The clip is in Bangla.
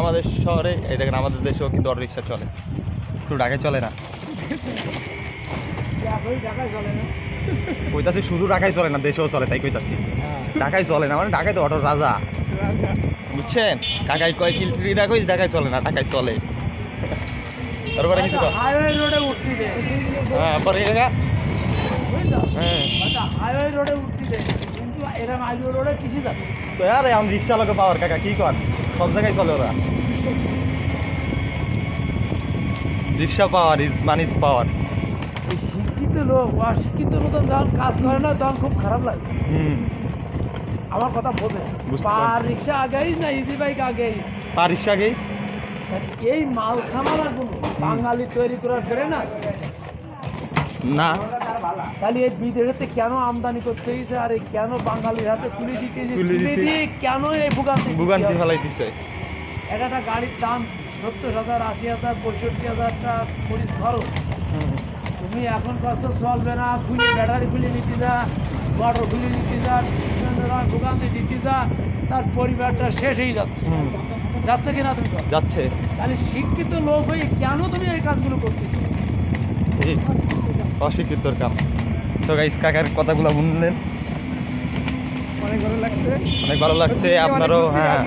আমাদের শহরে এই দেখেন আমাদের দেশেও কিন্তু অটো রিক্সা চলে। একটু ঢাকায় চলে না? কইতাছি শুধু ঢাকায় চলে না দেশেও চলে তাই কইতাছি। ঢাকায় চলে না মানে ঢাকায় তো অটোর রাজা। বুঝছেন? ঢাকায় কয় কিলোমিটার দেখো ঢাকায় চলে না ঢাকায় চলে। তারপরে কিছু হ্যাঁ পরে হ্যাঁ। হাইওয়ে রোডে উঠছি কিন্তু এরকম হাইওয়ে রোডে কিছু যাবে? তো আরে আমি রিক্সা লোকে পাওয়ার কাকা কি কর? সব জায়গায় চলে ওরা। Rickshaw power is money is power. শিক্ষিত লোক অশিক্ষিত মতন যখন কাজ করে না তখন খুব খারাপ লাগে। হুম। আমার কথা বোঝে। পার রিক্সা আগেই না ইজি বাইক আগেই। পা রিক্সা গেছ এই মাল সামানাগুলো বাঙালি তৈরি করার ফেরে না। না। তাহলে এই বিদেশেতে কেন আমদানি করতে হয়েছে? আর এই কেন বাঙালির হাতে তুলে দিতে তুলে দিয়ে কেন এই ভোগান্তি ভুগান্তি ফেলাই দিছে এক একটা গাড়ির দাম সত্তর হাজার আশি হাজার পঁয়ষট্টি হাজার টাকা খরচ তুমি এখন কষ্ট চলবে না খুলে ব্যাটারি খুলে নিতে যা মোটর খুলে নিতে যা ভোগান্তি দিতে যা তার পরিবারটা শেষ হয়ে যাচ্ছে। যাচ্ছে কিনা তুমি যাচ্ছে। তাহলে শিক্ষিত লোক হয়ে কেন তুমি এই কাজগুলো করতেছো? অশিক্ষিতর কাম। তো গাইস কাকার কথাগুলো শুনলেন অনেক ভালো লাগছে। অনেক ভালো লাগছে আপনারও হ্যাঁ।